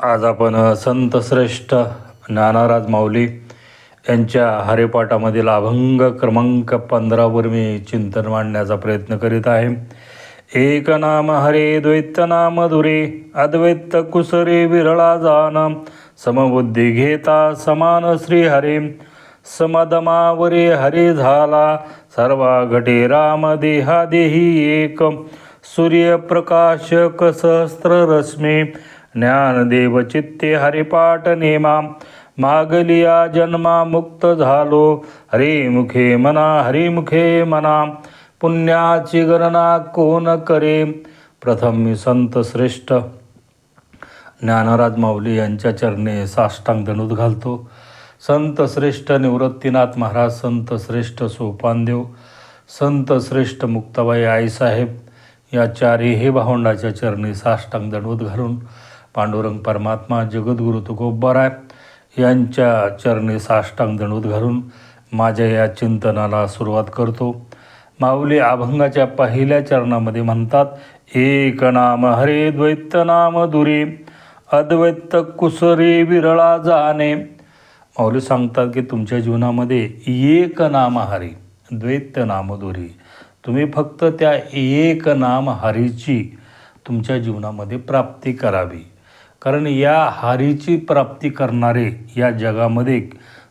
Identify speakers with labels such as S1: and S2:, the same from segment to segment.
S1: आज आपण संत श्रेष्ठ ज्ञानाराज माऊली यांच्या हरिपाठामधील अभंग क्रमांक पंधरावर मी चिंतन मांडण्याचा प्रयत्न करीत आहे. एक नाम हरे द्वैत नाम धुरे अद्वैत कुसरे विरळा जान समबुद्धी घेता समान श्री हरे समदमावरे हरे झाला सर्वा घटे राम देहा देही एक सूर्यप्रकाशक सहस्त्र रश्मी ज्ञानदेव चित्ते हरिपाठ नेमा मागलिया जन्मा मुक्त झालो. हरिमुखे मना हरिमुखे मना पुण्याची गणना कोण करे? प्रथम मी संत श्रेष्ठ. ज्ञानराज माऊली यांच्या चरणे साष्टांग दणूत घालतो. संत श्रेष्ठ निवृत्तीनाथ महाराज संत श्रेष्ठ सोपानदेव संत श्रेष्ठ मुक्ताबाई आईसाहेब या चारही भावंडाच्या चरणी साष्टांग दंडवत घालून पांडुरंग परमात्मा जगद्गुरु तुकोबाराय यांच्या चरणी साष्टांग दणूत घालून माझ्या या चिंतनाला सुरुवात करतो. माऊली अभंगाच्या पहिल्या चरणामध्ये म्हणतात एक नाम हरे द्वैत नाम दुरी अद्वैत कुसरी विरळा जाणे माऊली सांगतात की तुमच्या जीवनामध्ये एक नाम हरी द्वैत नामधुरी तुम्ही फक्त त्या एक नाम हरीची तुमच्या जीवनामध्ये प्राप्ती करावी. कारण या हारीची प्राप्ती करणारे या जगामध्ये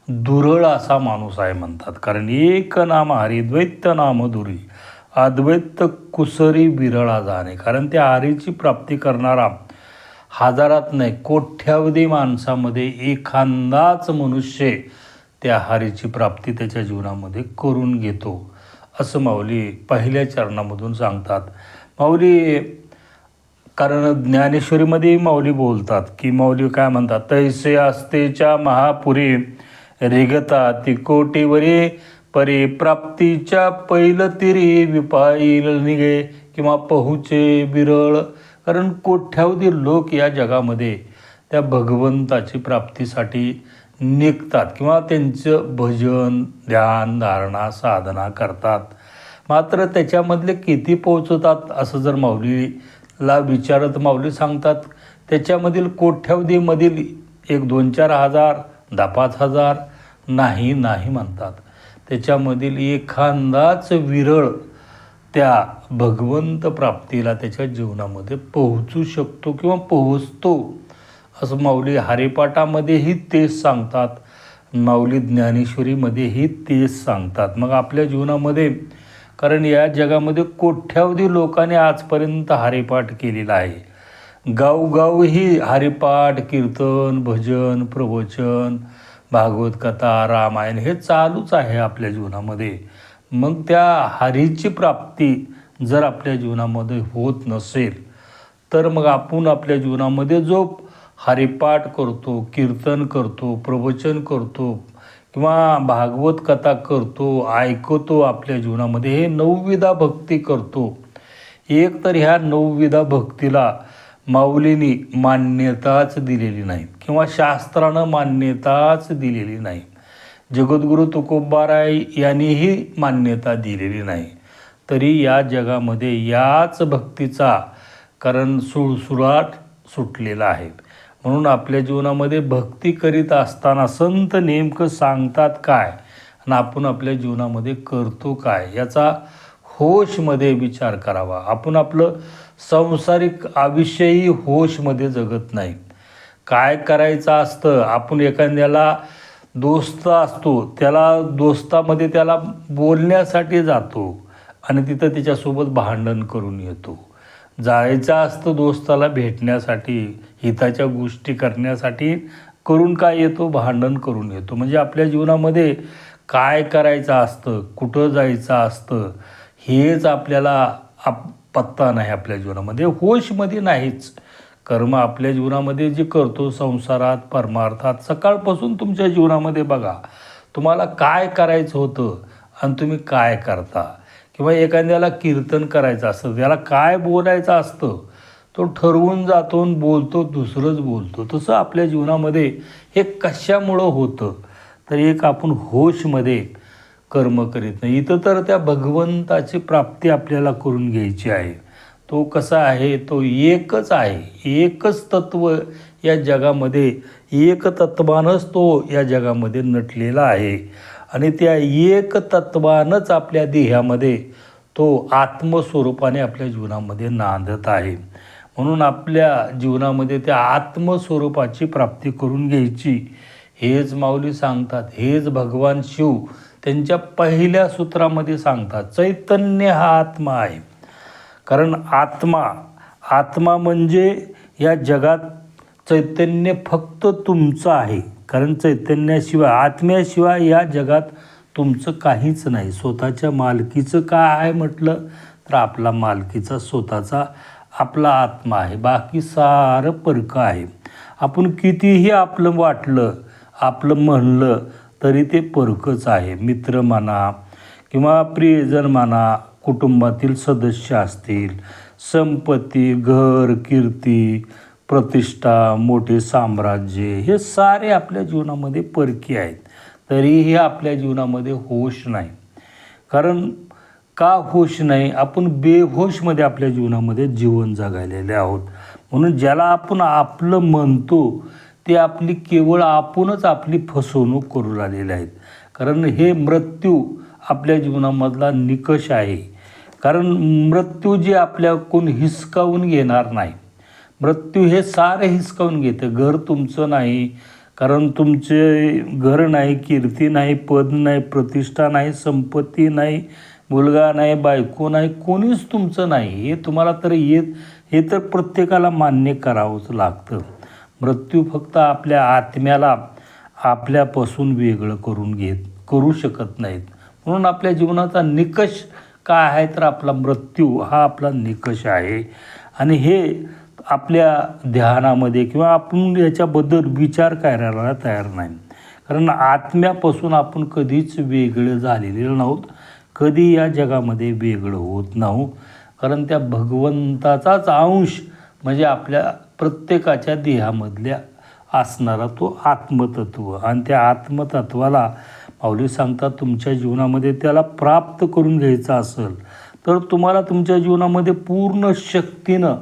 S1: दुरळ असा माणूस आहे म्हणतात. कारण एक नाम हरी द्वैत नाम दुरी. अद्वैत कुसरी विरळा जाणे. कारण त्या हारीची प्राप्ती करणारा हजारात नाही कोट्यावधी माणसामध्ये एखादाच मनुष्य त्या हारीची प्राप्ती त्याच्या जीवनामध्ये करून घेतो. असं माऊली पहिल्या चरणामधून सांगतात. माऊली कारण ज्ञानेश्वरीमध्ये माऊली बोलतात. की माऊली काय म्हणतात? तैसे आस्तेच्या महापुरी रिगता तिकोटीवरी परी प्राप्तीच्या पैल तिरी विपाईल निघे किंवा पहुचे बिरळ कारण कोट्यावधी लोक या जगामध्ये त्या भगवंताची प्राप्तीसाठी निघतात किंवा त्यांचं भजन ध्यान धारणा साधना करतात. मात्र त्याच्यामधले किती पोचवतात असं जर माऊली ला विचारत माऊली सांगतात त्याच्यामधील कोट्यावधीमधील एक दोन चार हजार दहा पाच हजार नाही नाही म्हणतात. त्याच्यामधील एखादाच विरळ त्या भगवंत प्राप्तीला त्याच्या जीवनामध्ये पोहोचू शकतो किंवा पोहोचतो. असं माऊली हरिपाठामध्येही तेच सांगतात. माऊली ज्ञानेश्वरीमध्येही तेच सांगतात. मग आपल्या जीवनामध्ये कारण या जगामध्ये कोट्यावधी लोकांनी आजपर्यंत हरिपाठ केलेला आहे? गावगावही हरिपाठ कीर्तन भजन प्रवचन भागवत कथा रामायण हे चालूच आहे आपल्या जीवनामध्ये. मग त्या हरीची प्राप्ती जर आपल्या जीवनामध्ये होत नसेल तर मग आपण आपल्या जीवनामध्ये जो हरिपाठ करतो कीर्तन करतो प्रवचन करतो किंवा भागवत कथा करतो ऐकतो आपल्या जीवनामध्ये हे नवविधा भक्ती करतो. एक तर ह्या नवविधा भक्तीला माऊलीनी मान्यताच दिलेली नाही किंवा शास्त्रानं मान्यताच दिलेली नाही. जगद्गुरू तुकोबाराय यांनीही मान्यता दिलेली नाही. तरी या जगामध्ये याच भक्तीचा कारण सुळसुळाट सुटलेला आहे. म्हणून आपल्या जीवनामध्ये भक्ती करीत असताना संत नेमकं सांगतात काय? आणि आपण आपल्या जीवनामध्ये करतो काय? याचा होशमध्ये विचार करावा. आपण आपलं सांसारिक आयुष्यही होशमध्ये जगत नाही. काय करायचं असतं? आपण एखाद्याला दोस्त असतो त्याला दोस्तामध्ये त्याला बोलण्यासाठी जातो आणि तिथं त्याच्यासोबत भांडण करून येतो. जायचं असतं दोस्ताला भेटण्यासाठी हिताच्या गोष्टी करण्यासाठी करून काय येतो? भांडण करून येतो. म्हणजे आपल्या जीवनामध्ये काय करायचं असतं? कुठं जायचं असतं? हेच आपल्याला आप पत्ता नाही आपल्या जीवनामध्ये. होशमध्ये नाहीच. कर्म आपल्या जीवनामध्ये जे करतो संसारात परमार्थात सकाळपासून तुमच्या जीवनामध्ये बघा तुम्हाला काय करायचं होतं आणि तुम्ही काय करता? किंवा एखाद्याला कीर्तन करायचं असतं त्याला काय बोलायचं असतं? तो ठरवून जातो बोलतो दुसरंच बोलतो. तसं आपल्या जीवनामध्ये हे कशामुळं होतं? तर एक आपण होशमध्ये कर्म करीत नाही. इथं तर त्या भगवंताची प्राप्ती आपल्याला करून घ्यायची आहे. तो कसा आहे? तो एकच आहे. एकच तत्व या जगामध्ये एक तत्वानंच तो या जगामध्ये नटलेला आहे. आणि त्या एक तत्वानंच आपल्या देहामध्ये तो आत्मस्वरूपाने आपल्या जीवनामध्ये नांदत आहे. म्हणून आपल्या जीवनामध्ये त्या आत्मस्वरूपाची प्राप्ती करून घ्यायची. हेच माऊली सांगतात हेच भगवान शिव त्यांच्या पहिल्या सूत्रामध्ये सांगतात चैतन्य हा आत्मा आहे. कारण आत्मा आत्मा म्हणजे या जगात चैतन्य फक्त तुमचं आहे. कारण चैतन्याशिवाय आत्म्याशिवाय या जगात तुमचं काहीच नाही. स्वतःच्या मालकीचं काय आहे म्हटलं तर आपला मालकीचा स्वतःचा आपला आत्मा आहे. बाकी सारं परक आहे. आपण कितीही आपलं वाटलं आपलं म्हणलं तरी ते परकच आहे. मित्र म्हणा किंवा प्रियजन म्हणा कुटुंबातील सदस्य असतील संपत्ती घर कीर्ती प्रतिष्ठा मोठे साम्राज्य हे सारे आपल्या जीवनामध्ये परकी आहेत. तरीही आपल्या जीवनामध्ये होश नाही. कारण का होश नाही? आपण बेहोशमध्ये आपल्या जीवनामध्ये जीवन जगायलेले आहोत. म्हणून ज्याला आपण आपलं म्हणतो ते आपली केवळ आपणच आपली फसवणूक करू लागलेले आहेत. कारण हे मृत्यू आपल्या जीवनामधला निकष आहे. कारण मृत्यू जे आपल्या कोण हिसकावून घेणार नाही. मृत्यू हे सारे हिसकावून घेतं. घर तुमचं नाही. कारण तुमचे घर नाही कीर्ती नाही पद नाही प्रतिष्ठा नाही संपत्ती नाही मुलगा नाही बायको नाही कोणीच तुमचं नाही. हे तुम्हाला तर येत हे तर प्रत्येकाला मान्य करावंच लागतं. मृत्यू फक्त आपल्या आत्म्याला आपल्यापासून वेगळं करून घेत करू शकत नाहीत. म्हणून आपल्या जीवनाचा निकष काय आहे तर आपला मृत्यू हा आपला निकष आहे. आणि हे आपल्या ध्यानामध्ये किंवा आपण याच्याबद्दल विचार करायला तयार नाही. कारण आत्म्यापासून आपण कधीच वेगळे झालेले नव्हत. कधी या जगामध्ये वेगळं होत नाहू. कारण त्या भगवंताचाच अंश म्हणजे आपल्या प्रत्येकाच्या देहामधल्या असणारा तो आत्मतत्व. आणि त्या आत्मतत्वाला माऊली सांगतात तुमच्या जीवनामध्ये त्याला प्राप्त करून घ्यायचं असेल तर तुम्हाला तुमच्या जीवनामध्ये पूर्ण शक्तीनं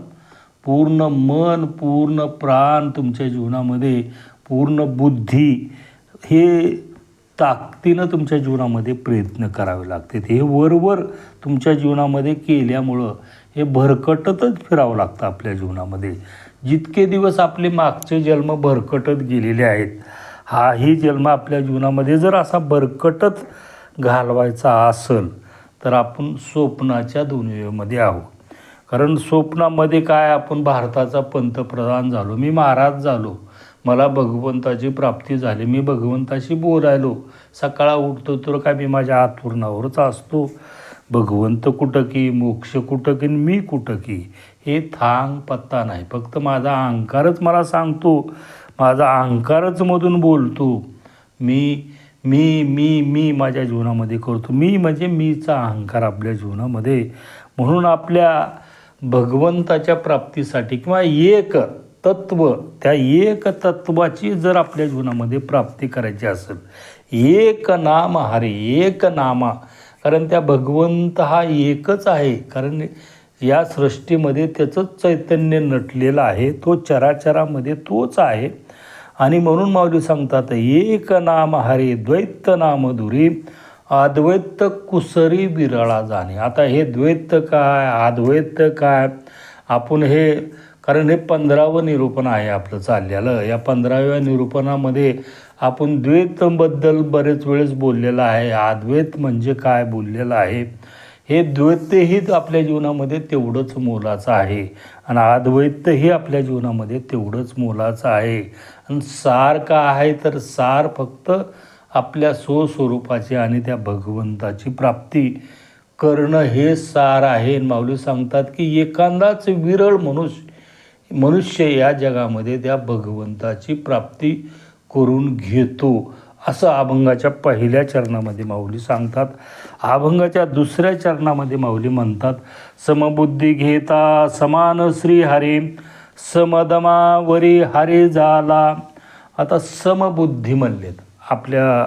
S1: पूर्ण मन पूर्ण प्राण तुमच्या जीवनामध्ये पूर्ण बुद्धी हे ताकदीनं तुमच्या जीवनामध्ये प्रयत्न करावे लागते हे वरवर तुमच्या जीवनामध्ये केल्यामुळं हे भरकटतच फिरावं लागतं आपल्या जीवनामध्ये. जितके दिवस आपले मागचे जन्म भरकटत गेलेले आहेत हाही जन्म आपल्या जीवनामध्ये जर असा भरकटत घालवायचा असेल तर आपण स्वप्नाच्या दुनियेमध्ये आहोत. कारण स्वप्नामध्ये काय आपण भारताचा पंतप्रधान झालो मी महाराज झालो मला भगवंताची प्राप्ती झाली. मी भगवंताशी बोलायलो. सकाळा उठतो तर काय मी माझ्या आतुरणावरच असतो. भगवंत कुठं की मोक्ष कुठं की मी कुठं की हे थांग पत्ता नाही. फक्त माझा अहंकारच मला सांगतो. माझा अहंकारच मधून बोलतो. मी मी मी मी माझ्या जीवनामध्ये करतो. मी म्हणजे मीचा अहंकार आपल्या जीवनामध्ये. म्हणून आपल्या भगवंताच्या प्राप्तीसाठी किंवा एक तत्व त्या एक तत्वाची जर आपल्या जीवनामध्ये प्राप्ती करायची असेल एक नाम हरे एक नामा कारण त्या भगवंत हा एकच आहे कारण या सृष्टीमध्ये त्याचंच चैतन्य नटलेलं आहे तो चराचरामध्ये तोच आहे. आणि म्हणून माऊली सांगतात एक नाम हरे द्वैत नाम दुरी अद्वैत कुसरी विरळा जाणे. आता हे द्वैत काय अद्वैत काय? आपण हे कारण हे पंधरावं निरूपण आहे आपलं चाललेलं. या पंधराव्या निरूपणामध्ये आपण द्वैतबद्दल बरेच वेळेस बोललेलं आहे. अद्वैत म्हणजे काय बोललेलं आहे? हे द्वैतही आपल्या जीवनामध्ये तेवढंच मोलाचं आहे. आणि अद्वैतही आपल्या जीवनामध्ये तेवढंच मोलाचं आहे. आणि सार का आहे तर सार फक्त आपल्या स्वस्वरूपाची आणि त्या भगवंताची प्राप्ती. करणं हे सार आहे. माऊली सांगतात की एखादाच विरळ मनुष्य मनुष्य या जगामध्ये त्या भगवंताची प्राप्ती करून घेतो असं अभंगाच्या पहिल्या चरणामध्ये माऊली सांगतात. अभंगाच्या दुसऱ्या चरणामध्ये माऊली म्हणतात समबुद्धी घेता समान श्री हरे समदमावरी हरे झाला आता समबुद्धी म्हणलेत आपल्या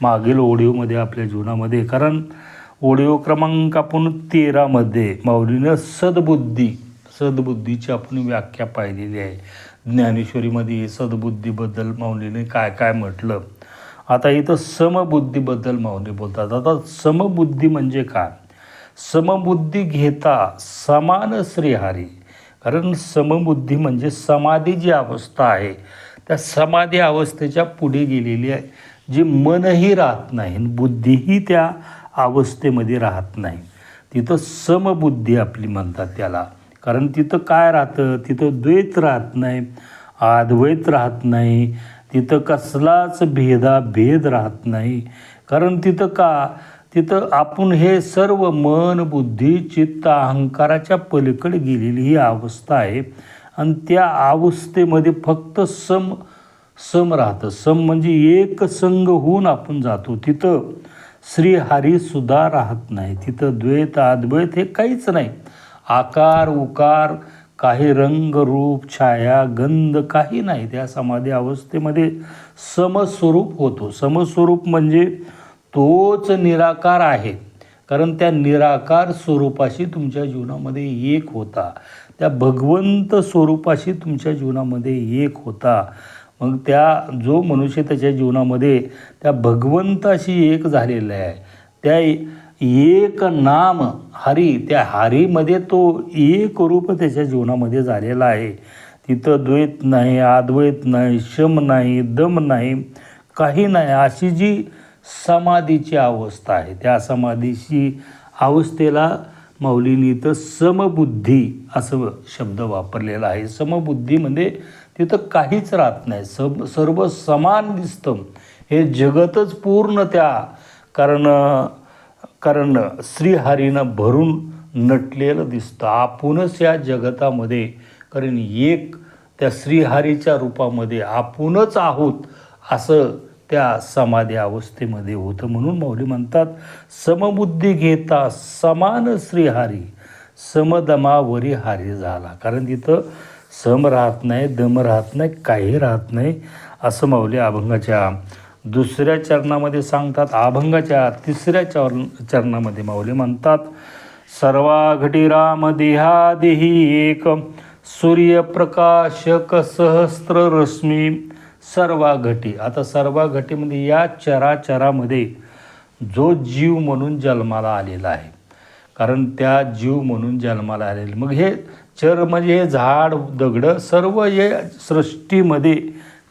S1: मागील ओडिओमध्ये आपल्या जीवनामध्ये कारण ओडिओ क्रमांक आपण तेरामध्ये माऊलीनं सद्बुद्धी सद्बुद्धीची आपण व्याख्या पाहिलेली आहे. ज्ञानेश्वरीमध्ये सद्बुद्धीबद्दल माऊलीने काय काय म्हटलं? आता इथं समबुद्धीबद्दल माऊली बोलतात. आता समबुद्धी म्हणजे काय? समबुद्धी घेता समान श्रीहारी. कारण समबुद्धी म्हणजे समाधी जी अवस्था आहे त्या समाधी अवस्थेच्या पुढे गेलेली आहे. जी मनही राहत नाही बुद्धीही त्या अवस्थेमध्ये राहत नाही. तिथं समबुद्धी आपली म्हणतात त्याला. कारण तिथं काय राहतं? तिथं द्वैत राहत नाही अद्वैत राहत नाही तिथं कसलाच भेदाभेद राहत नाही. कारण तिथं का? तिथं आपण हे सर्व मन बुद्धी चित्त अहंकाराच्या पलीकडे गेलेली ही अवस्था आहे. आणि त्या अवस्थेमध्ये फक्त सम सम राहतं. सम म्हणजे एक संग होऊन आपण जातो. तिथं श्रीहारीसुद्धा राहत नाही. तिथं द्वैत अद्वैत हे काहीच नाही. आकार उकार काही रंग रूप छाया गंध काही नाही त्या समाधी अवस्थेमध्ये समस्वरूप होतो. समस्वरूप म्हणजे तोच निराकार आहे. कारण त्या निराकार स्वरूपाशी तुमच्या जीवनामध्ये एक होता. त्या भगवंत स्वरूपाशी तुमच्या जीवनामध्ये एक होता. मग त्या जो मनुष्य त्याच्या जीवनामध्ये त्या भगवंताशी एक झालेला आहे. त्या एक नाम हरी त्या हरीमध्ये तो एक रूप त्याच्या जीवनामध्ये झालेला आहे. तिथं द्वैत नाही अद्वैत नाही शम नाही दम नाही काही नाही. अशी जी समाधीची अवस्था आहे त्या समाधीची अवस्थेला मौलीनी इथं समबुद्धी असं शब्द वापरलेला आहे. समबुद्धी म्हणजे तिथं काहीच राहत नाही. सब सर्व समान दिसतं. हे जगतच पूर्ण त्या कारण कारण श्रीहरीनं भरून नटलेलं दिसतं. आपणच या जगतामध्ये कारण एक त्या श्रीहरीच्या रूपामध्ये आपणच आहोत असं त्या समाधी अवस्थेमध्ये होतं म्हणून माऊली म्हणतात समबुद्धी घेता समान श्रीहारी समदमावरी हारी झाला. कारण तिथं सम राहत नाही दम राहत नाही काही राहत नाही असं माऊली अभंगाच्या दुसऱ्या चरणामध्ये सांगतात अभंगाच्या तिसऱ्या चरण चरणामध्ये माऊली म्हणतात सर्वा घटी राम देहा देही एक सूर्यप्रकाशक सहस्त्र रश्मी सर्वा घटी आता सर्वा घटीमध्ये या चराचरामध्ये जो जीव म्हणून जन्माला आलेला आहे कारण त्या जीव म्हणून जन्माला आलेले मग हे चर म्हणजे हे झाड दगडं सर्व हे सृष्टीमध्ये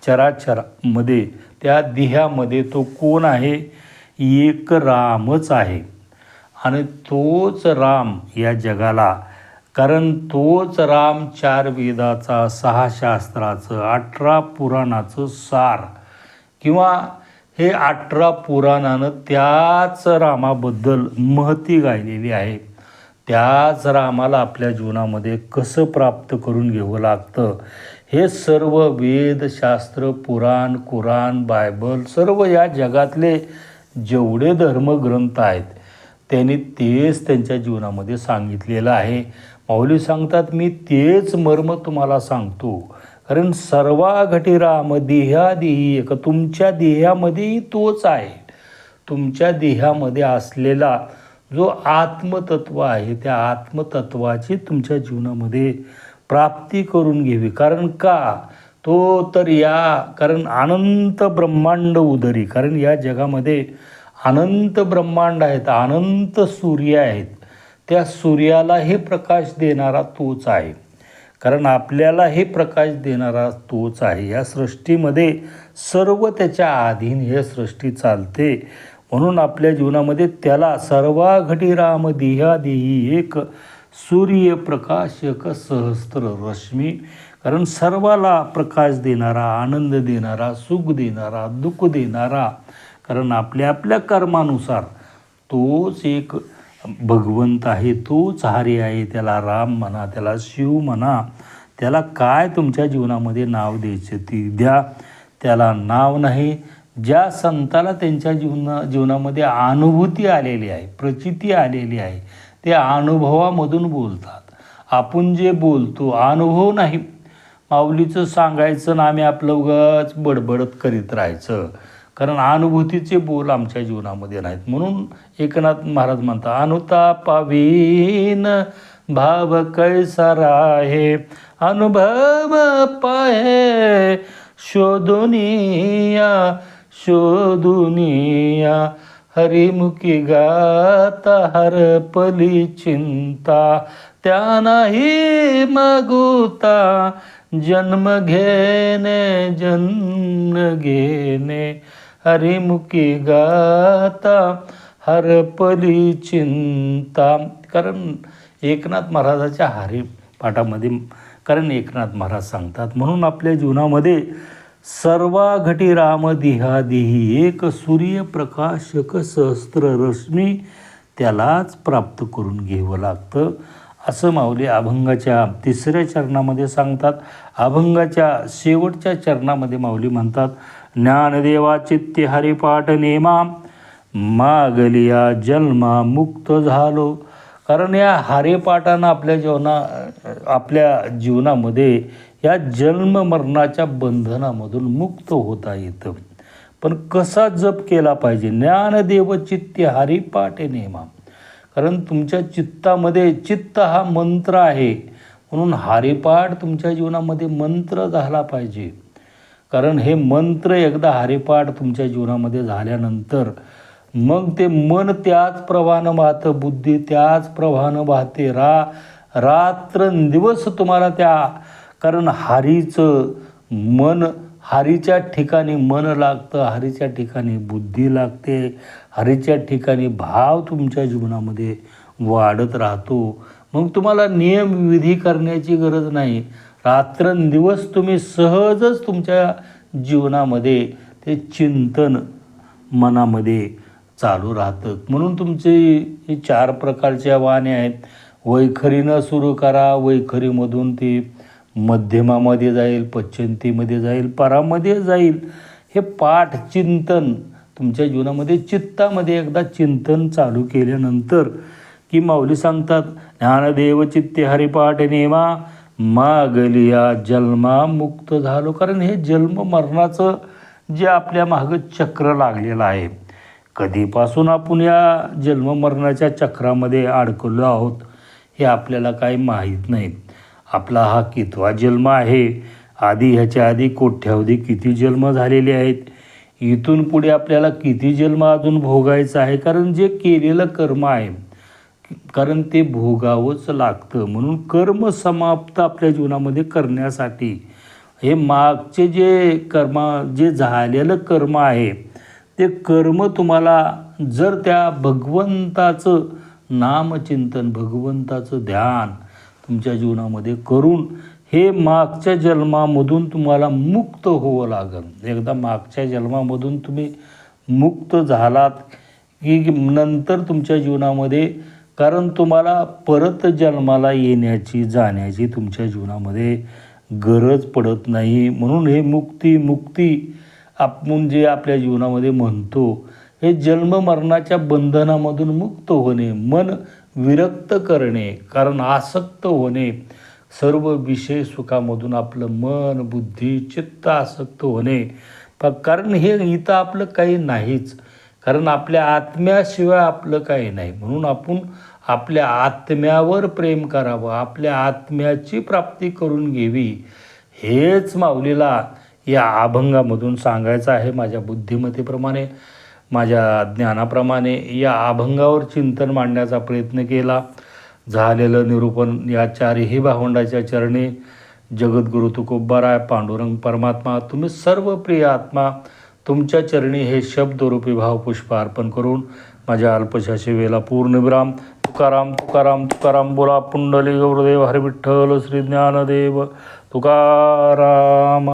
S1: चराचरामध्ये त्या देहामध्ये तो कोण आहे? एक रामच आहे. आणि तोच राम या जगाला कारण तोच राम चार वेदाचा सहा शास्त्राचं अठरा पुराणाचं सार. किंवा हे अठरा पुराणानं त्याच रामाबद्दल महती गायलेली आहे. त्याच रामाला आपल्या जीवनामध्ये कसं प्राप्त करून घ्यावं लागतं? हे सर्व वेद शास्त्र पुराण कुराण बायबल सर्व या जगातले जेवढे धर्मग्रंथ आहेत त्यांनी तेच त्यांच्या जीवनामध्ये सांगितलेलं आहे. माऊली सांगतात मी तेच मर्म तुम्हाला सांगतो. कारण सर्वा घटी देहा देही एक तुमच्या देहामध्येही तोच आहे. तुमच्या देहामध्ये असलेला जो आत्मतत्व आहे त्या आत्मतत्वाची तुमच्या जीवनामध्ये प्राप्ती करून घ्यावी कारण का? तो तर या कारण अनंत ब्रह्मांड उदरी. कारण या जगामध्ये अनंत ब्रह्मांड आहेत अनंत सूर्य आहेत. त्या सूर्याला हे प्रकाश देणारा तोच आहे. कारण आपल्याला हे प्रकाश देणारा तोच आहे. या सृष्टीमध्ये सर्व त्याच्या अधीन हे सृष्टी चालते. म्हणून आपल्या जीवनामध्ये त्याला सर्वाघटी राम देहा देही एक सूर्यप्रकाशक सहस्त्र रश्मी. कारण सर्वाला प्रकाश देणारा आनंद देणारा सुख देणारा दुःख देणारा कारण आपल्या आपल्या कर्मानुसार तोच एक भगवंत आहे तोच हरी आहे. त्याला राम म्हणा त्याला शिव म्हणा त्याला काय तुमच्या जीवनामध्ये नाव द्यायचे ती द्या. त्याला नाव नाही ज्या संताला त्यांच्या जीवना जीवनामध्ये अनुभूती आलेली आहे प्रचिती आलेली आहे ते अनुभवामधून बोलतात. आपण जे बोलतो अनुभव नाही. माऊलीचं सांगायचं ना आम्ही आपलं उगाच बडबडत करीत राहायचं. कारण अनुभूतीचे बोल आमच्या जीवनामध्ये नाहीत. म्हणून एकनाथ महाराज म्हणतात अनुतापावीन भाव कैसा राहे? अनुभव पाहे शोधुनिया शोधुनिया. हरिमुखी गाता हरपली चिंता त्या नाही मगुता जन्म घेणे जन्म घेणे. हरिमुखी गाता हरपली चिंता. कारण एकनाथ महाराजाच्या हरिपाठामध्ये कारण एकनाथ महाराज सांगतात म्हणून आपल्या जीवनामध्ये सर्वा घटी राम एक सूर्यप्रकाशक सहस्त्र रश्मी त्यालाच प्राप्त करून घ्यावं लागतं. असं माऊली अभंगाच्या तिसऱ्या चरणामध्ये सांगतात. अभंगाच्या शेवटच्या चरणामध्ये माऊली म्हणतात ज्ञानदेवा चित्ते हरिपाठ नेमा मागलिया जन्मा मुक्त झालो. कारण या हरिपाठानं आपल्या जीवना आपल्या जीवनामध्ये या जन्म मरणाच्या बंधनामधून मुक्त होता येतं. पण कसा जप केला पाहिजे? ज्ञानदेव चित्ते हरिपाठ नेमा. कारण तुमच्या चित्तामध्ये चित्त हा मंत्र आहे. म्हणून हरिपाठ तुमच्या जीवनामध्ये मंत्र झाला पाहिजे. कारण हे मंत्र एकदा हरिपाठ तुमच्या जीवनामध्ये झाल्यानंतर मग ते मन त्याच प्रवाहानं वाहतं बुद्धी त्याच प्रवाहानं वाहते. रा रात्रंदिवस तुम्हाला त्या कारण हारीचं मन हारीच्या ठिकाणी मन लागतं हारीच्या ठिकाणी बुद्धी लागते हारीच्या ठिकाणी भाव तुमच्या जीवनामध्ये वाढत राहतो. मग तुम्हाला नियम विधी करण्याची गरज नाही. रात्रंदिवस तुम्ही सहजच तुमच्या जीवनामध्ये ते चिंतन मनामध्ये चालू राहतं. म्हणून तुमचे हे चार प्रकारच्या वाणे आहेत. वैखरीनं सुरू करा वैखरीमधून ती मध्यमामध्ये जाईल पश्चंतीमध्ये जाईल परामध्ये जाईल. हे पाठ चिंतन तुमच्या जीवनामध्ये चित्तामध्ये एकदा चिंतन चालू केल्यानंतर की माऊली सांगतात ज्ञानदेव चित्ते हरिपाठ नेमा मागलिया जन्मा मुक्त झालो. कारण हे जन्म मरणाचं जे आपल्या मागं चक्र लागलेलं आहे. कधीपासून आपण या जन्म मरणाच्या चक्रामध्ये अडकलो आहोत हे आपल्याला काही माहीत नाही. आपला हा कितवा जन्म आहे? आधी ह्याच्या आधी कोठ्यावधी किती जन्म झालेले आहेत? इथून पुढे आपल्याला किती जन्म अजून भोगायचं आहे? कारण जे केलेलं कर्म आहे कारण ते भोगावंच लागतं. म्हणून कर्म समाप्त आपल्या जीवनामध्ये करण्यासाठी हे मागचे जे कर्म जे झालेलं कर्म आहे ते कर्म तुम्हाला जर त्या भगवंताचं नामचिंतन भगवंताचं ध्यान तुमच्या जीवनामध्ये करून हे मागच्या जन्मामधून तुम्हाला मुक्त होवं लागेल. एकदा मागच्या जन्मामधून तुम्ही मुक्त झालात की नंतर तुमच्या जीवनामध्ये कारण तुम्हाला परत जन्माला येण्याची जाण्याची तुमच्या जीवनामध्ये गरज पडत नाही. म्हणून हे मुक्ती मुक्ती आपण जे आपल्या जीवनामध्ये म्हणतो हे जन्म मरणाच्या बंधनामधून मुक्त होणे. मन विरक्त करणे कारण आसक्त होणे सर्व विषय सुखामधून आपलं मन बुद्धी चित्त आसक्त होणे. कारण हे इथं आपलं काही नाहीच. कारण आपल्या आत्म्याशिवाय आपलं काही नाही. म्हणून आपण आपल्या आत्म्यावर प्रेम करावं आपल्या आत्म्याची प्राप्ती करून घ्यावी. हेच माऊलीला या अभंगामधून सांगायचं आहे माझ्या बुद्धिमत्तेप्रमाणे. माझ्या ज्ञानाप्रमाणे या अभंगावर चिंतन मांडण्याचा प्रयत्न केला. झालेलं निरूपण या चारही भावंडाच्या चरणी जगद्गुरु तुकोबाराय पांडुरंग परमात्मा तुम्ही सर्व प्रिय आत्मा तुमच्या चरणी हे शब्दरूपी भावपुष्प अर्पण करून माझ्या अल्पशा सेवेला पूर्णविराम तुकाराम तुकाराम तुकाराम बोला पुंडली गौरदेव हरिविठ्ठल श्री ज्ञानदेव तुकाराम.